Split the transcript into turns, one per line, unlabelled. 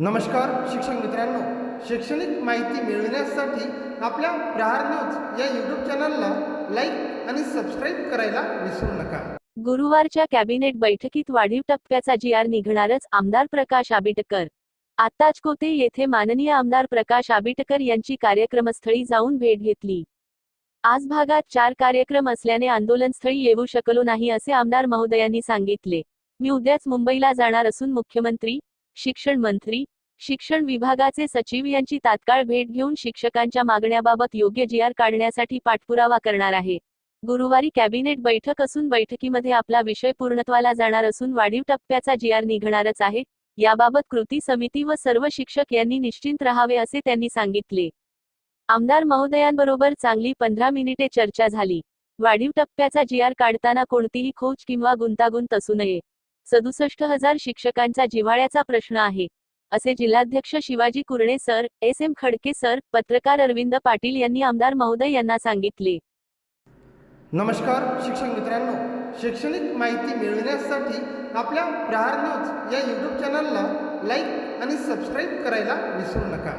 नमस्कार शिक्षक मित्रांनो. शैक्षणिक माहिती मिळविण्यासाठी आपल्या प्रहार न्यूज या यूट्यूब चॅनलला लाईक आणि सबस्क्राईब करायला विसरू नका.
गुरुवारच्या कॅबिनेट बैठकीत वाढीव टप्प्याचा जी आर निघणारच आमदार प्रकाश आबिटकर. आताच कोते येथे माननीय आमदार प्रकाश आबिटकर यांची कार्यक्रमस्थळी जाऊन भेट घेतली. आज भागात चार कार्यक्रम असल्याने आंदोलनस्थळी येऊ शकलो नाही असे आमदार महोदयांनी सांगितले. मी उद्याच मुंबईला जाणार असून मुख्यमंत्री शिक्षण मंत्री शिक्षण विभागाचे सचिव यांची तात्काळ भेट घेऊन शिक्षकांच्या मागण्याबाबत योग्य जी आर काढण्यासाठी पाठपुरावा करणार आहे. गुरुवारी कॅबिनेट बैठक असून बैठकीमध्ये आपला विषय पूर्णत्वाला जाणार असून वाढीव टप्प्याचा जी आर निघणारच आहे याबाबत कृती समिती व सर्व शिक्षक यांनी निश्चिंत राहावे असे त्यांनी सांगितले. आमदार महोदयांबरोबर चांगली पंधरा मिनिटे चर्चा झाली. वाढीव टप्प्याचा जी आर काढताना कोणतीही खोच किंवा गुंतागुंत असू नये. सदुसष्ट हजार शिक्षकांचा जिव्हाळ्याचा प्रश्न आहे. असे जिल्हाध्यक्ष Shivaji Kurane sir S M Khadke sir पत्रकार अरविंद पाटील यांनी आमदार महोदय यांना सांगितले.
नमस्कार शिक्षक मित्रांनो. शैक्षणिक माहिती मिळविण्यासाठी आपल्या प्रहार न्यूज या यूट्यूब चॅनलला लाईक आणि सबस्क्राईब करायला विसरू नका.